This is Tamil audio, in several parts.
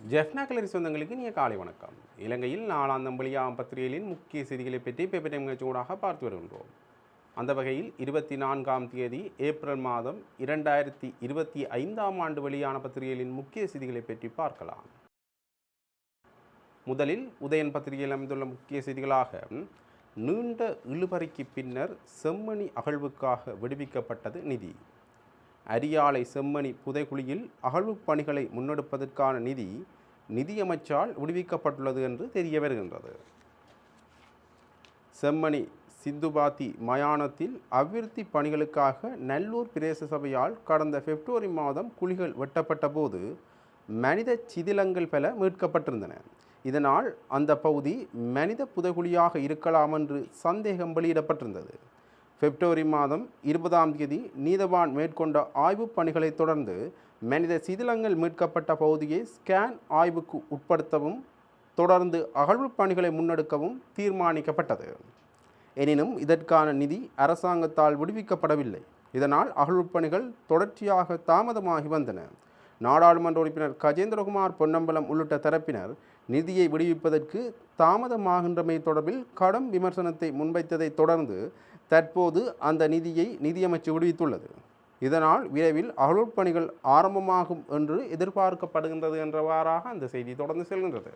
ஜெஃப்னா கலரி சொந்தங்களுக்கு நீ காலை வணக்கம். இலங்கையில் நாலாம் தம்பளியாம் பத்திரிகைகளின் முக்கிய செய்திகளை பற்றி பேப்பர் டைம் நிகழ்ச்சியூடாக பார்த்து வருகின்றோம். அந்த வகையில் இருபத்தி நான்காம் தேதி ஏப்ரல் மாதம் இரண்டாயிரத்தி இருபத்தி ஐந்தாம் ஆண்டு வெளியான பத்திரிகைகளின் முக்கிய செய்திகளை பற்றி பார்க்கலாம். முதலில் உதயன் பத்திரிகையில் அமைந்துள்ள முக்கிய செய்திகளாக நீண்ட இழுபறிக்கு பின்னர் செம்மணி அகழ்வுக்காக விடுவிக்கப்பட்டது நிதி. அரியாலை செம்மணி புதைகுழியில் அகழ்வுப் பணிகளை முன்னெடுப்பதற்கான நிதி நிதியமைச்சால் விடுவிக்கப்பட்டுள்ளது என்று தெரிய வருகின்றது. செம்மணி சிந்துபாத்தி மயானத்தில் அபிவிருத்தி பணிகளுக்காக நல்லூர் பிரதேச சபையால் கடந்த பிப்ரவரி மாதம் குழிகள் வெட்டப்பட்ட போது மனித சிதிலங்கள் பல மீட்கப்பட்டிருந்தன. இதனால் அந்த பகுதி மனித புதைகுழியாக இருக்கலாம் என்று சந்தேகம் வெளியிடப்பட்டிருந்தது. பிப்ரவரி மாதம் இருபதாம் தேதி நீதவான் மேற்கொண்ட ஆய்வுப் பணிகளை தொடர்ந்து மனித சிதிலங்கள் மீட்கப்பட்ட பகுதியை ஸ்கேன் ஆய்வுக்கு உட்படுத்தவும் தொடர்ந்து அகழ்வுப் பணிகளை முன்னெடுக்கவும் தீர்மானிக்கப்பட்டது. எனினும் இதற்கான நிதி அரசாங்கத்தால் விடுவிக்கப்படவில்லை. இதனால் அகழ்வுப் பணிகள் தொடர்ச்சியாக தாமதமாகி வந்தன. நாடாளுமன்ற உறுப்பினர் கஜேந்திரகுமார் பொன்னம்பலம் உள்ளிட்ட தரப்பினர் நிதியை விடுவிப்பதற்கு தாமதமாகின்றமை தொடர்பில் கடும் விமர்சனத்தை முன்வைத்ததைத் தொடர்ந்து தற்போது அந்த நிதியை நிதியமைச்சு விடுவித்துள்ளது. இதனால் விரைவில் அகழ்வுப் பணிகள் ஆரம்பமாகும் என்று எதிர்பார்க்கப்படுகின்றது என்றவாறாக அந்த செய்தி தொடர்ந்து செல்கின்றது.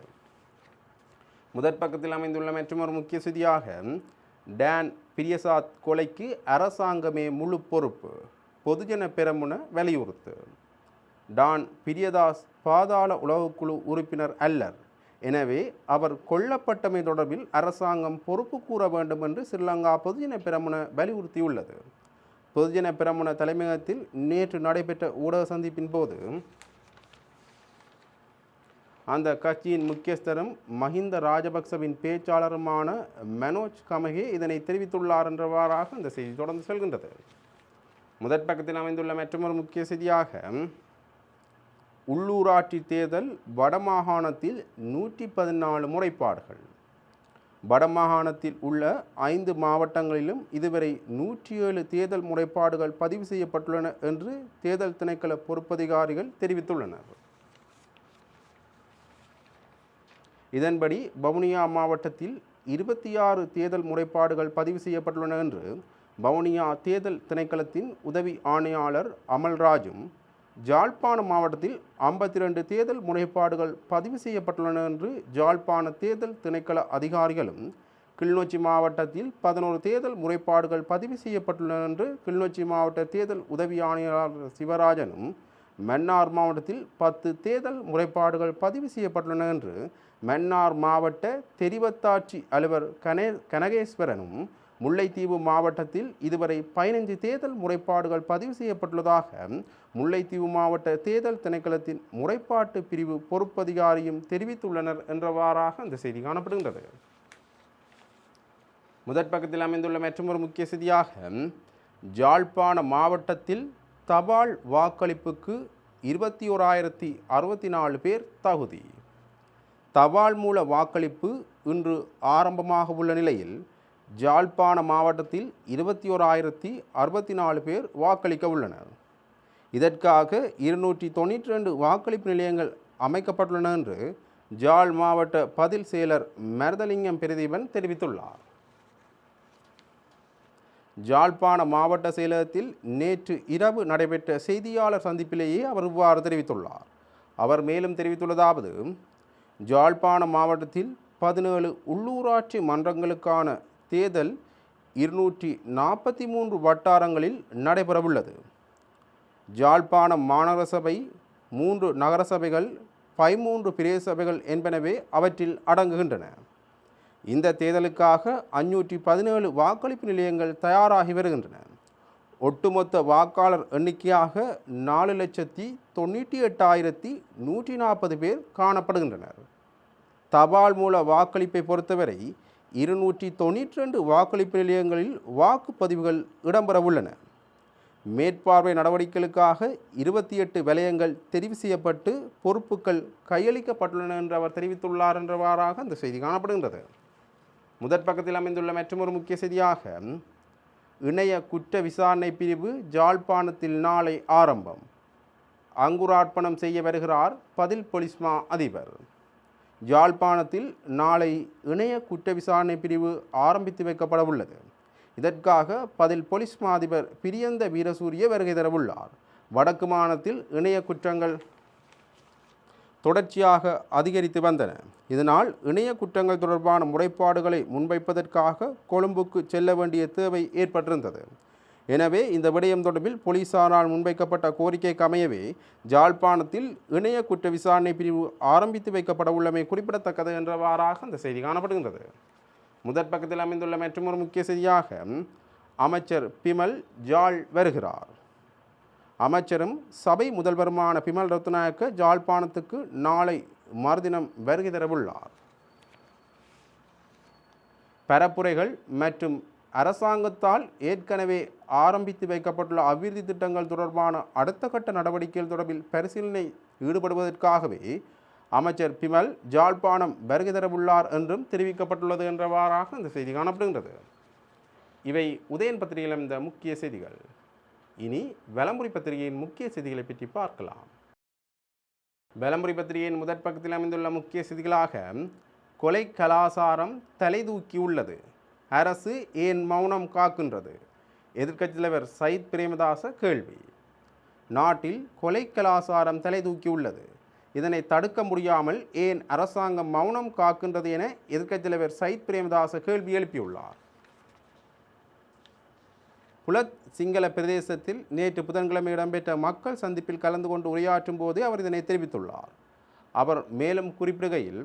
முதற் பக்கத்தில் அமைந்துள்ள மற்றொரு முக்கிய செய்தியாக டான் பிரியசாத் கொலைக்கு அரசாங்கமே முழு பொறுப்பு பொதுஜன பெரமுன வலியுறுத்து. டான் பிரியதாஸ் பாதாள உளவுக்குழு உறுப்பினர் அல்லர் எனவே அவர் கொல்லப்பட்டமை தொடர்பில் அரசாங்கம் பொறுப்பு கூற வேண்டும் என்று ஸ்ரீலங்கா பொதுஜன பிரமண வலியுறுத்தியுள்ளது. பொதுஜன பிரமண தலைமையகத்தில் நேற்று நடைபெற்ற ஊடக சந்திப்பின் போது அந்த கட்சியின் முக்கியஸ்தரும் மஹிந்த ராஜபக்சவின் பேச்சாளருமான மனோஜ் கமகே இதனை தெரிவித்துள்ளார் என்றவாறாக இந்த செய்தி தொடர்ந்து செல்கின்றது. முதற் பக்கத்தில் அமைந்துள்ள மற்றொரு முக்கிய செய்தியாக உள்ளூராட்சி தேர்தல் வடமாகாணத்தில் நூற்றி பதினாலு முறைப்பாடுகள். வடமாகாணத்தில் உள்ள ஐந்து மாவட்டங்களிலும் இதுவரை நூற்றி ஏழு தேர்தல் முறைப்பாடுகள் பதிவு செய்யப்பட்டுள்ளன என்று தேர்தல் திணைக்கள பொறுப்பதிகாரிகள் தெரிவித்துள்ளனர். இதன்படி வவுனியா மாவட்டத்தில் இருபத்தி ஆறு தேர்தல் முறைப்பாடுகள் பதிவு செய்யப்பட்டுள்ளன என்று வவுனியா தேர்தல் திணைக்களத்தின் உதவி ஆணையாளர் அமல்ராஜும் ஜாழ்ப்பாண மாவட்டத்தில் ஐம்பத்தி ரெண்டு தேர்தல் முறைப்பாடுகள் பதிவு செய்யப்பட்டுள்ளன என்று ஜாழ்ப்பாண தேர்தல் திணைக்கள அதிகாரிகளும் கிளிநொச்சி மாவட்டத்தில் பதினோரு தேர்தல் முறைப்பாடுகள் பதிவு செய்யப்பட்டுள்ளன என்று கிளிநொச்சி மாவட்ட தேர்தல் உதவி ஆணையாளர் சிவராஜனும் மன்னார் மாவட்டத்தில் பத்து தேர்தல் முறைப்பாடுகள் பதிவு செய்யப்பட்டுள்ளன என்று மன்னார் மாவட்ட தெரிவத்தாட்சி அலுவலர் கனே கனகேஸ்வரனும் முல்லைத்தீவு மாவட்டத்தில் இதுவரை பதினைந்து தேர்தல் முறைப்பாடுகள் பதிவு செய்யப்பட்டுள்ளதாக முல்லைத்தீவு மாவட்ட தேர்தல் திணைக்களத்தின் முறைப்பாட்டு பிரிவு பொறுப்பதிகாரியும் தெரிவித்துள்ளனர் என்றவாறாக இந்த செய்தி காணப்படுகின்றது. முதற் பக்கத்தில் அமைந்துள்ள மற்றொரு முக்கிய செய்தியாக ஜாழ்ப்பாண மாவட்டத்தில் தபால் வாக்களிப்புக்கு இருபத்தி ஓராயிரத்தி அறுபத்தி நாலு பேர் தகுதி. தபால் மூல வாக்களிப்பு இன்று ஆரம்பமாக உள்ள நிலையில் ஜாழ்ப்பாண மாவட்டத்தில் இருபத்தி ஓராயிரத்தி அறுபத்தி நாலு பேர் வாக்களிக்க உள்ளனர். இதற்காக இருநூற்றி தொண்ணூற்றி ரெண்டு வாக்களிப்பு நிலையங்கள் அமைக்கப்பட்டுள்ளன என்று ஜாழ் மாவட்ட பதில் செயலர் மருதலிங்கம் பிரதீபன் தெரிவித்துள்ளார். ஜாழ்ப்பாண மாவட்ட செயலகத்தில் நேற்று இரவு நடைபெற்ற செய்தியாளர் சந்திப்பிலேயே அவர் இவ்வாறு தெரிவித்துள்ளார். அவர் மேலும் தெரிவித்துள்ளதாவது ஜாழ்ப்பாண மாவட்டத்தில் பதினேழு உள்ளூராட்சி மன்றங்களுக்கான தேர்தல் இருநூற்றி நாற்பத்தி மூன்று வட்டாரங்களில் நடைபெறவுள்ளது. ஜாழ்ப்பாணம் மாநகர சபை மூன்று நகரசபைகள் பதிமூன்று பிரதேச சபைகள் என்பனவே அவற்றில் அடங்குகின்றன. இந்த தேர்தலுக்காக அஞ்சூற்றி பதினேழு வாக்களிப்பு நிலையங்கள் தயாராகி வருகின்றன. ஒட்டுமொத்த வாக்காளர் எண்ணிக்கையாக நாலு லட்சத்தி தொண்ணூற்றி எட்டாயிரத்தி நூற்றி நாற்பது பேர் காணப்படுகின்றனர். தபால் மூல வாக்களிப்பை பொறுத்தவரை இருநூற்றி தொண்ணூற்றி ரெண்டு வாக்களிப்பு நிலையங்களில் வாக்குப்பதிவுகள் இடம்பெறவுள்ளன மேற்பார்வை நடவடிக்கைகளுக்காக இருபத்தி எட்டு வலயங்கள் தெரிவு செய்யப்பட்டு பொறுப்புகள் கையளிக்கப்பட்டுள்ளன என்று அவர் தெரிவித்துள்ளார் என்றவாறாக அந்த செய்தி காணப்படுகின்றது. முதற் பக்கத்தில் அமைந்துள்ள மற்றொரு முக்கிய செய்தியாக இணைய குற்ற விசாரணை பிரிவு ஜாழ்ப்பாணத்தில் நாளை ஆரம்பம். அங்குரார்ப்பணம் செய்ய வருகிறார் பதில் பொலிஸ்மா அதிபர். யாழ்ப்பாணத்தில் நாளை இணைய குற்ற விசாரணை பிரிவு ஆரம்பித்து வைக்கப்பட உள்ளது இதற்காக பதில் பொலிஸ் மாதிபர் பிரியந்த வீரசூரிய வருகை தரவுள்ளார். வடக்கு மாநிலத்தில் இணைய குற்றங்கள் தொடர்ச்சியாக அதிகரித்து வந்தன. இதனால் இணைய குற்றங்கள் தொடர்பான முறைப்பாடுகளை முன்வைப்பதற்காக கொழும்புக்கு செல்ல வேண்டிய தேவை ஏற்பட்டிருந்தது. எனவே இந்த விடயம் தொடர்பில் போலீசாரால் முன்வைக்கப்பட்ட கோரிக்கைக்கு அமையவே ஜாழ்ப்பாணத்தில் இணைய குற்ற விசாரணை பிரிவு ஆரம்பித்து வைக்கப்பட உள்ளமை குறிப்பிடத்தக்கது என்றவாறாக அந்த செய்தி காணப்படுகின்றது. முதற் பக்கத்தில் அமைந்துள்ள மற்றொரு முக்கிய செய்தியாக அமைச்சர் பிமல் ஜாழ் வருகிறார். அமைச்சரும் சபை முதல்வருமான பிமல் ரத்நாயக்க ஜாழ்ப்பாணத்துக்கு நாளை மறுதினம் வருகை தரவுள்ளார். பரப்புரைகள் மற்றும் அரசாங்கத்தால் ஏற்கனவே ஆரம்பித்து வைக்கப்பட்டுள்ள அபிவிருத்தி திட்டங்கள் தொடர்பான அடுத்த கட்ட நடவடிக்கைகள் தொடர்பில் பரிசீலனை ஈடுபடுவதற்காகவே அமைச்சர் பிமல் ஜாழ்ப்பாணம் வருகை தரவுள்ளார் என்றும் தெரிவிக்கப்பட்டுள்ளது என்றவாறாக இந்த செய்தி காணப்படுகின்றது. இவை உதயன் பத்திரிகையில் இந்த முக்கிய செய்திகள். இனி வலம்புரி பத்திரிகையின் முக்கிய செய்திகளை பற்றி பார்க்கலாம். வலம்புரி பத்திரிகையின் முதற் பக்கத்தில் அமைந்துள்ள முக்கிய செய்திகளாக கொலை கலாசாரம் தலைதூக்கியுள்ளது அரசு ஏன் மௌனம் காக்கின்றது? எதிர்க்கட்சி தலைவர் சயித் பிரேமதாச கேள்வி. நாட்டில் கொலை கலாசாரம் தலைதூக்கியுள்ளது. இதனை தடுக்க முடியாமல் ஏன் அரசாங்கம் மௌனம் காக்கின்றது என எதிர்க்கட்சி தலைவர் சயித் பிரேமதாச கேள்வி எழுப்பியுள்ளார். புலத் சிங்கள பிரதேசத்தில் நேற்று புதன்கிழமை இடம்பெற்ற மக்கள் சந்திப்பில் கலந்து கொண்டு உரையாற்றும் போது அவர் இதனை தெரிவித்துள்ளார். அவர் மேலும் குறிப்பிடுகையில்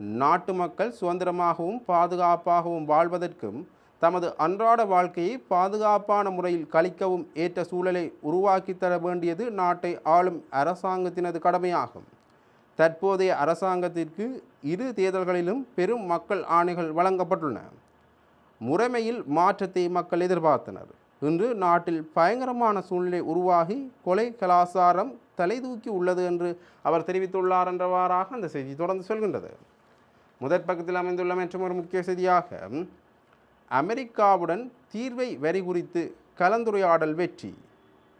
நாட்டு மக்கள் சுதந்திரமாகவும் பாதுகாப்பாகவும் வாழ்வதற்கும் தமது அன்றாட வாழ்க்கையை பாதுகாப்பான முறையில் கழிக்கவும் ஏற்ற சூழலை உருவாக்கி தர வேண்டியது நாட்டை ஆளும் அரசாங்கத்தினது கடமையாகும். தற்போதைய அரசாங்கத்திற்கு இரு தேர்தல்களிலும் பெரும் மக்கள் ஆணைகள் வழங்கப்பட்டுள்ளன. முறைமையில் மாற்றத்தை மக்கள் எதிர்பார்த்தனர். இன்று நாட்டில் பயங்கரமான சூழ்நிலை உருவாகி கொலை கலாசாரம் தலைதூக்கி உள்ளது என்று அவர் தெரிவித்துள்ளார் என்றவாறாக அந்த செய்தி தொடர்ந்து சொல்கின்றது. முதற் பக்கத்தில் அமைந்துள்ள மற்றும் ஒரு முக்கிய செய்தியாக அமெரிக்காவுடன் தீர்வை வரி குறித்து கலந்துரையாடல் வெற்றி.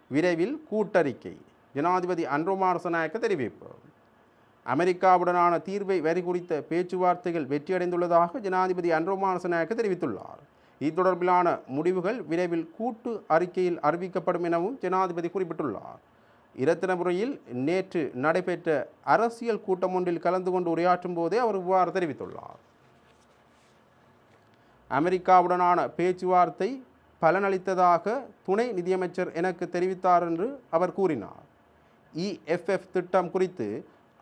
விரைவில் கூட்டறிக்கை. ஜனாதிபதி அன்ரோமாரசநாயக்க தெரிவிப்பு. அமெரிக்காவுடனான தீர்வை வரி குறித்த பேச்சுவார்த்தைகள் வெற்றியடைந்துள்ளதாக ஜனாதிபதி அன்ரோமாரசநாயக்க தெரிவித்துள்ளார். இது தொடர்பிலான முடிவுகள் விரைவில் கூட்டு அறிக்கையில் அறிவிக்கப்படும் எனவும் ஜனாதிபதி குறிப்பிட்டுள்ளார். இரத்தினபுரியில் நேற்று நடைபெற்ற அரசியல் கூட்டம் ஒன்றில் கலந்து கொண்டு உரையாற்றும் போதே அவர் இவ்வாறு தெரிவித்துள்ளார். அமெரிக்காவுடனான பேச்சுவார்த்தை பலனளித்ததாக துணை நிதியமைச்சர் எனக்கு தெரிவித்தார் என்று அவர் கூறினார். இஎஃப்எஃப் திட்டம் குறித்து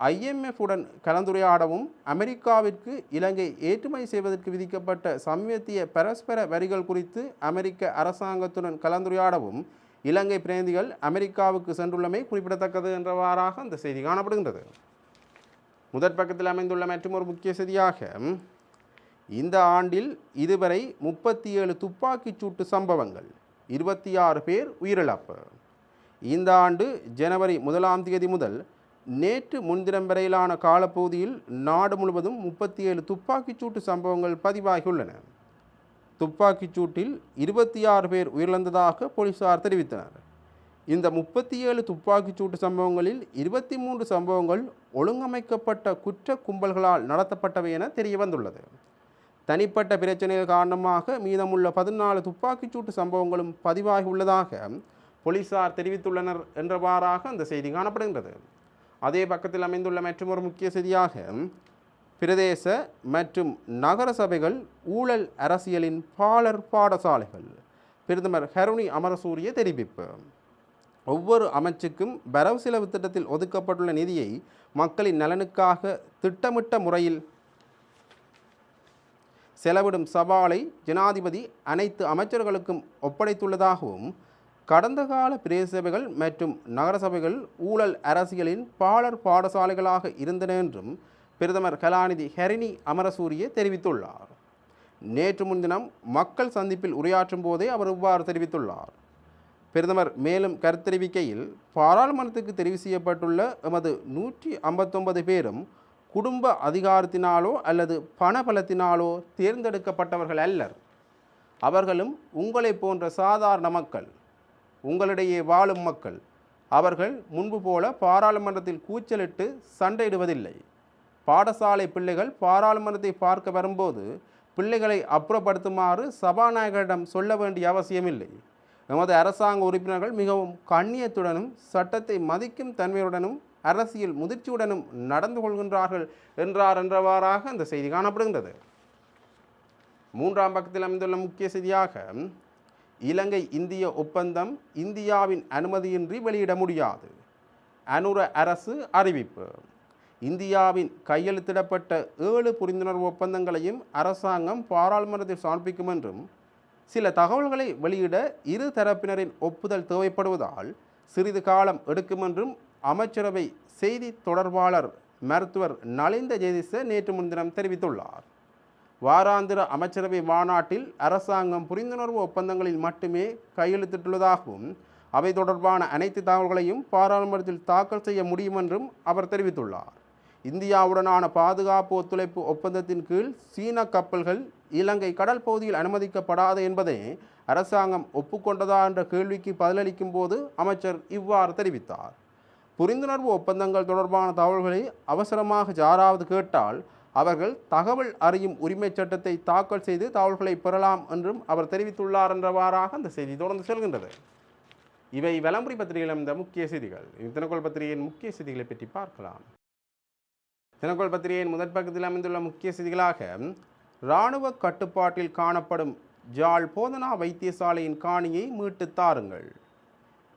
ஐஎம்எஃப் உடன் கலந்துரையாடவும் அமெரிக்காவிற்கு இலங்கை ஏற்றுமதி செய்வதற்கு விதிக்கப்பட்ட சமீபத்திய பரஸ்பர வரிகள் குறித்து அமெரிக்க அரசாங்கத்துடன் கலந்துரையாடவும் இலங்கை பிரதிநிதிகள் அமெரிக்காவுக்கு சென்றுள்ளமை குறிப்பிடத்தக்கது என்றவாறாக அந்த செய்தி காணப்படுகின்றது. முதற் பக்கத்தில் அமைந்துள்ள மற்றும் ஒரு முக்கிய செய்தியாக இந்த ஆண்டில் இதுவரை முப்பத்தி ஏழு துப்பாக்கிச் சூட்டு சம்பவங்கள் இருபத்தி ஆறு பேர் உயிரிழப்பு. இந்த ஆண்டு ஜனவரி முதலாம் தேதி முதல் நேற்று முன்தினம் வரையிலான காலப்பகுதியில் நாடு முழுவதும் முப்பத்தி ஏழு துப்பாக்கிச் சூட்டு சம்பவங்கள் பதிவாகியுள்ளன. துப்பாக்கிச் சூட்டில் இருபத்தி ஆறு பேர் உயிரிழந்ததாக போலீசார் தெரிவித்தனர். இந்த முப்பத்தி ஏழு துப்பாக்கிச் சூட்டு சம்பவங்களில் இருபத்தி மூன்று சம்பவங்கள் ஒழுங்கமைக்கப்பட்ட குற்ற கும்பல்களால் நடத்தப்பட்டவை என தெரிய வந்துள்ளது தனிப்பட்ட பிரச்சனைகள் காரணமாக மீதமுள்ள பதினாலு துப்பாக்கிச் சூட்டு சம்பவங்களும் பதிவாகி உள்ளதாக போலீசார் தெரிவித்துள்ளனர் என்றவாறாக அந்த செய்தி காணப்படுகின்றது. அதே பக்கத்தில் அமைந்துள்ள மற்றொரு முக்கிய செய்தியாக பிரதேச மற்றும் நகர சபைகள் ஊழல் அரசியலின் பாலர் பாடசாலைகள். பிரதமர் ஹருணி அமரசூரிய தெரிவிப்பு. ஒவ்வொரு அமைச்சுக்கும் வரவு செலவு திட்டத்தில் ஒதுக்கப்பட்டுள்ள நிதியை மக்களின் நலனுக்காக திட்டமிட்ட முறையில் செலவிடும் சவாலை ஜனாதிபதி அனைத்து அமைச்சர்களுக்கும் ஒப்படைத்துள்ளதாகவும் கடந்த கால பிரதேசபைகள் மற்றும் நகரசபைகள் ஊழல் அரசியலின் பாலர் பாடசாலைகளாக இருந்தன என்றும் பிரதமர் கலாநிதி ஹரிணி அமரசூரிய தெரிவித்துள்ளார். நேற்று முன்தினம் மக்கள் சந்திப்பில் உரையாற்றும் போதே அவர் இவ்வாறு தெரிவித்துள்ளார். பிரதமர் மேலும் கருத்தெரிவிக்கையில் பாராளுமன்றத்துக்கு தெரிவு செய்யப்பட்டுள்ள எமது நூற்றி ஐம்பத்தொன்பது பேரும் குடும்ப அதிகாரத்தினாலோ அல்லது பணபலத்தினாலோ தேர்ந்தெடுக்கப்பட்டவர்கள் அல்லர். அவர்களும் உங்களைப் போன்ற சாதாரண மக்கள். உங்களிடையே வாழும் மக்கள். அவர்கள் முன்பு போல பாராளுமன்றத்தில் கூச்சலிட்டு சண்டையிடுவதில்லை. பாடசாலை பிள்ளைகள் பாராளுமன்றத்தை பார்க்க வரும்போது பிள்ளைகளை அப்புறப்படுத்துமாறு சபாநாயகரிடம் சொல்ல வேண்டிய அவசியமில்லை. நமது அரசாங்க உறுப்பினர்கள் மிகவும் கண்ணியத்துடனும் சட்டத்தை மதிக்கும் தன்மையுடனும் அரசியல் முதிர்ச்சியுடனும் நடந்து கொள்கின்றார்கள் என்றார் என்றவாறாக அந்த செய்தி காணப்படுகின்றது. மூன்றாம் பக்கத்தில் அமைந்துள்ள முக்கிய செய்தியாக இலங்கை இந்திய ஒப்பந்தம் இந்தியாவின் அனுமதியின்றி வெளியிட முடியாது. அனுர அரசு அறிவிப்பு. இந்தியாவின் கையெழுத்திடப்பட்ட ஏழு புரிந்துணர்வு ஒப்பந்தங்களையும் அரசாங்கம் பாராளுமன்றத்தில் சமர்ப்பிக்கும் என்றும் சில தகவல்களை வெளியிட இரு தரப்பினரின் ஒப்புதல் தேவைப்படுவதால் சிறிது காலம் எடுக்கும் என்றும் அமைச்சரவை செய்தி தொடர்பாளர் மருத்துவர் நலிந்த ஜெயதிச நேற்று முன்தினம் தெரிவித்துள்ளார். வாராந்திர அமைச்சரவை மாநாட்டில் அரசாங்கம் புரிந்துணர்வு ஒப்பந்தங்களில் மட்டுமே கையெழுத்திட்டுள்ளதாகவும் அவை தொடர்பான அனைத்து தகவல்களையும் பாராளுமன்றத்தில் தாக்கல் செய்ய முடியும் என்றும் அவர் தெரிவித்துள்ளார். இந்தியாவுடனான பாதுகாப்பு ஒத்துழைப்பு ஒப்பந்தத்தின் கீழ் சீன கப்பல்கள் இலங்கை கடல் பகுதியில் அனுமதிக்கப்படாது என்பதை அரசாங்கம் ஒப்புக்கொண்டதா என்ற கேள்விக்கு பதிலளிக்கும் போது அமைச்சர் இவ்வாறு தெரிவித்தார். புரிந்துணர்வு ஒப்பந்தங்கள் தொடர்பான தகவல்களை அவசரமாக யாராவது கேட்டால் அவர்கள் தகவல் அறியும் உரிமைச் சட்டத்தை தாக்கல் செய்து தகவல்களை பெறலாம் என்றும் அவர் தெரிவித்துள்ளார் என்றவாறாக அந்த செய்தி தொடர்ந்து செல்கின்றது. இவை விளம்பரி பத்திரிகையில் இந்த முக்கிய செய்திகள். இது தினக்கோள் பத்திரிகையின் முக்கிய செய்திகளை பற்றி பார்க்கலாம். தினக்கோள் பத்திரிகையின் முதற் பக்கத்தில் அமைந்துள்ள முக்கிய செய்திகளாக இராணுவ கட்டுப்பாட்டில் காணப்படும் ஜாழ் போதனா வைத்தியசாலையின் காணியை மீட்டு தாருங்கள்.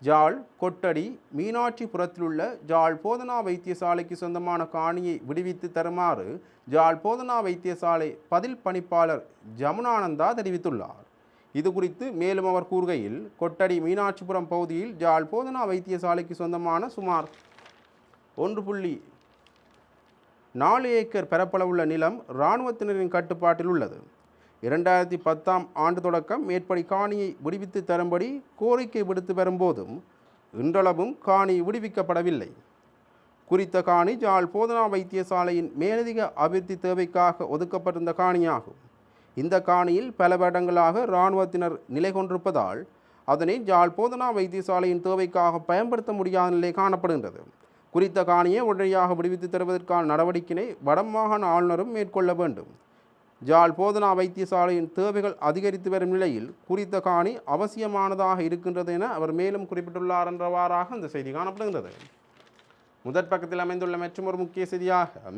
ஜாழ் கொட்டடி மீனாட்சிபுரத்தில் உள்ள ஜாழ் போதனா வைத்தியசாலைக்கு சொந்தமான காணியை விடுவித்து தருமாறு ஜாழ் போதனா வைத்தியசாலை பதில் பணிப்பாளர் ஜமுனானந்தா தெரிவித்துள்ளார். இது குறித்து மேலும் அவர் கூறுகையில் கொட்டடி மீனாட்சிபுரம் பகுதியில் ஜாழ் போதனா வைத்தியசாலைக்கு சொந்தமான சுமார் ஒன்று புள்ளி நாலு ஏக்கர் பரப்பளவுள்ள நிலம் இராணுவத்தினரின் கட்டுப்பாட்டில் உள்ளது. இரண்டாயிரத்தி பத்தாம் ஆண்டு தொடக்கம் மேற்படி காணியை விடுவித்து தரும்படி கோரிக்கை விடுத்து வரும்போதும் இன்றளவும் காணி விடுவிக்கப்படவில்லை. குறித்த காணி ஜாழ் போதனா வைத்தியசாலையின் மேலதிக அபிவிருத்தி தேவைக்காக ஒதுக்கப்பட்டிருந்த காணியாகும். இந்த காணியில் பல வருடங்களாக இராணுவத்தினர் நிலை கொண்டிருப்பதால் அதனை ஜாழ் போதனா வைத்தியசாலையின் தேவைக்காக பயன்படுத்த முடியாத நிலை காணப்படுகின்றது. குறித்த காணியை உடனடியாக விடுவித்து தருவதற்கான நடவடிக்கையை வடமாகாண ஆளுநரும் மேற்கொள்ள வேண்டும். ஜாழ் போதனா வைத்தியசாலையின் தேவைகள் அதிகரித்து வரும் நிலையில் குறித்த காணி அவசியமானதாக இருக்கின்றது என அவர் மேலும் குறிப்பிட்டுள்ளார் என்றவாறாக அந்த செய்தி காணப்படுகின்றது. முதற் பக்கத்தில் அமைந்துள்ள மற்றொரு முக்கிய செய்தியாக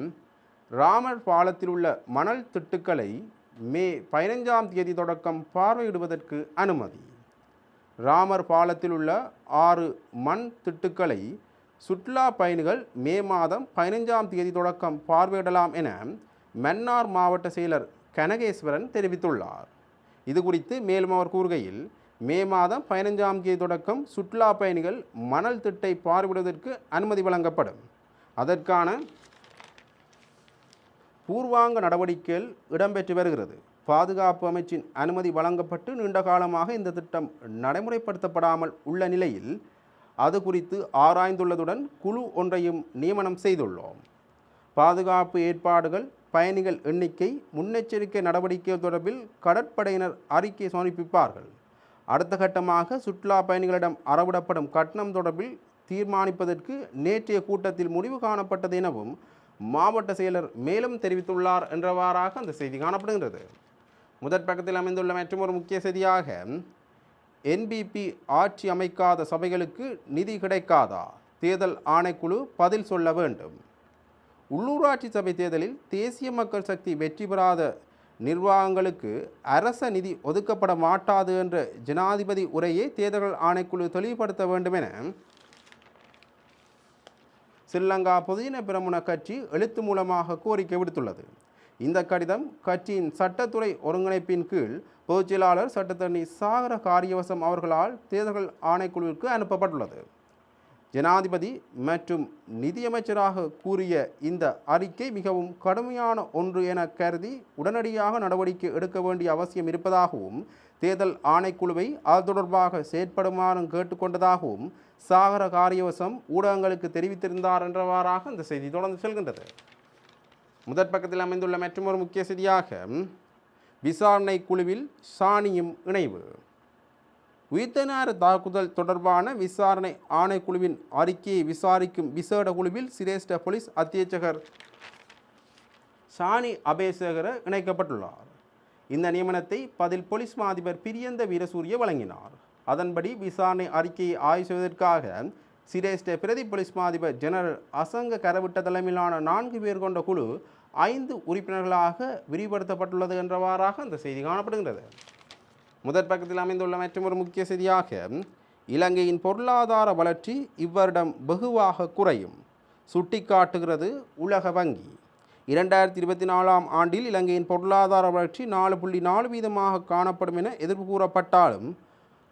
ராமர் பாலத்தில் உள்ள மணல் திட்டுக்களை மே பதினைஞ்சாம் தேதி தொடக்கம் பார்வையிடுவதற்கு அனுமதி. ராமர் பாலத்தில் உள்ள ஆறு மண் திட்டுக்களை சுற்றுலா பயணிகள் மே மாதம் பதினைஞ்சாம் தேதி தொடக்கம் பார்வையிடலாம் என மன்னார் மாவட்ட செயலர் கனகேஸ்வரன் தெரிவித்துள்ளார். இது குறித்து மேலும் அவர் கூறுகையில் மே மாதம் பதினைஞ்சாம் தேதி தொடக்கம் சுற்றுலா பயணிகள் மணல் திட்டை பார்வையிடுவதற்கு அனுமதி வழங்கப்படும். அதற்கான பூர்வாங்க நடவடிக்கைகள் இடம்பெற்று வருகிறது. பாதுகாப்பு அமைச்சின் அனுமதி வழங்கப்பட்டு நீண்ட காலமாக இந்த திட்டம் நடைமுறைப்படுத்தப்படாமல் உள்ள நிலையில் அது குறித்து ஆராய்ந்துள்ளதுடன் குழு ஒன்றையும் நியமனம் செய்துள்ளோம். பாதுகாப்பு ஏற்பாடுகள் பயணிகள் எண்ணிக்கை முன்னெச்சரிக்கை நடவடிக்கைகள் தொடர்பில் கடற்படையினர் அறிக்கை சமர்ப்பிப்பார்கள். அடுத்த கட்டமாக சுற்றுலா பயணிகளிடம் அறவிடப்படும் கட்டணம் தொடர்பில் தீர்மானிப்பதற்கு நேற்றைய கூட்டத்தில் முடிவு காணப்பட்டது எனவும் மாவட்ட செயலர் மேலும் தெரிவித்துள்ளார் என்றவாறாக அந்த செய்தி காணப்படுகின்றது. முதற் பக்கத்தில் அமைந்துள்ள மற்றொரு முக்கிய செய்தியாக என்பிபி ஆட்சி அமைக்காத சபைகளுக்கு நிதி கிடைக்காதா? தேர்தல் ஆணைக்குழு பதில் சொல்ல வேண்டும். உள்ளூராட்சி சபை தேர்தலில் தேசிய மக்கள் சக்தி வெற்றி பெறாத நிர்வாகங்களுக்கு அரச நிதி ஒதுக்கப்பட மாட்டாது என்ற ஜனாதிபதி உரையை தேர்தல் ஆணைக்குழு தெளிவுபடுத்த வேண்டும் என ஸ்ரீலங்கா பொதுஜன பிரமுன கட்சி எழுத்து மூலமாக கோரிக்கை விடுத்துள்ளது. இந்த கடிதம் கட்சியின் சட்டத்துறை ஒருங்கிணைப்பின் கீழ் பொதுச் செயலாளர் சட்டத்தரணி சாகர காரியவசம் அவர்களால் தேர்தல்கள் ஆணைக்குழுவிற்கு அனுப்பப்பட்டுள்ளது. ஜனாதிபதி மற்றும் நிதியமைச்சராக கூறிய இந்த அறிக்கை மிகவும் கடுமையான ஒன்று என கருதி உடனடியாக நடவடிக்கை எடுக்க வேண்டிய அவசியம் இருப்பதாகவும் தேர்தல் ஆணைக்குழுவை அது தொடர்பாக செயற்படுமாறும் கேட்டுக்கொண்டதாகவும் சாகர காரியவசம் ஊடகங்களுக்கு தெரிவித்திருந்தார் என்றவாறாக இந்த செய்தி தொடர்ந்து செல்கின்றது. முதற் பக்கத்தில் அமைந்துள்ள மற்றொரு முக்கிய செய்தியாக விசாரணை குழுவில் சாணியும் இணைவு. உயிர்த்தனார் தாக்குதல் தொடர்பான விசாரணை ஆணைக்குழுவின் அறிக்கையை விசாரிக்கும் விசேட குழுவில் சிரேஷ்ட போலீஸ் அத்தியட்சகர் சாணி அபேசகர இணைக்கப்பட்டுள்ளார். இந்த நியமனத்தை பதில் போலீஸ் மா அதிபர் பிரியந்த வீரசூரிய வழங்கினார். அதன்படி விசாரணை அறிக்கையை ஆய்வு செய்வதற்காக சிரேஷ்ட பிரதி போலீஸ் மாதிபர் ஜெனரல் அசங்க கரவிட்ட தலைமையிலான நான்கு பேர் கொண்ட குழு ஐந்து உறுப்பினர்களாக விரிவுபடுத்தப்பட்டுள்ளது என்றவாறாக அந்த செய்தி காணப்படுகின்றது. முதற் பக்கத்தில் அமைந்துள்ள மற்றொரு முக்கிய செய்தியாக இலங்கையின் பொருளாதார வளர்ச்சி இவ்வருடம் வெகுவாக குறையும். சுட்டிக்காட்டுகிறது உலக வங்கி. இரண்டாயிரத்தி இருபத்தி நாலாம் ஆண்டில் இலங்கையின் பொருளாதார வளர்ச்சி நாலு புள்ளி நாலு வீதமாக காணப்படும் என எதிர்ப்பு கூறப்பட்டாலும்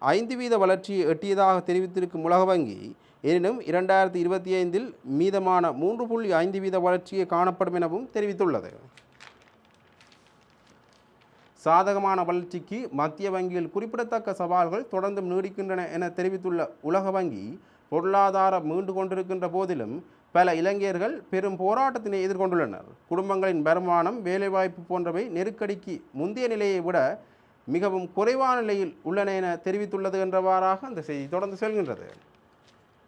ஐந்து வீத வளர்ச்சியை எட்டியதாக தெரிவித்திருக்கும் உலக வங்கி எனினும் இரண்டாயிரத்தி இருபத்தி ஐந்தில் மீதமான மூன்று புள்ளி ஐந்து வீத வளர்ச்சியை காணப்படும் எனவும் தெரிவித்துள்ளது. சாதகமான வளர்ச்சிக்கு மத்திய வங்கியில் குறிப்பிடத்தக்க சவால்கள் தொடர்ந்தும் நீடிக்கின்றன என தெரிவித்துள்ள உலக வங்கி பொருளாதாரம் மீண்டு கொண்டிருக்கின்ற போதிலும் பல இளைஞர்கள் பெரும் போராட்டத்தினை எதிர்கொண்டுள்ளனர். குடும்பங்களின் வருமானம் வேலைவாய்ப்பு போன்றவை நெருக்கடிக்கு முந்தைய நிலையை விட மிகவும் குறைவான நிலையில் உள்ளன என தெரிவித்துள்ளது என்றவாறாக அந்த செய்தி தொடர்ந்து செல்கின்றது.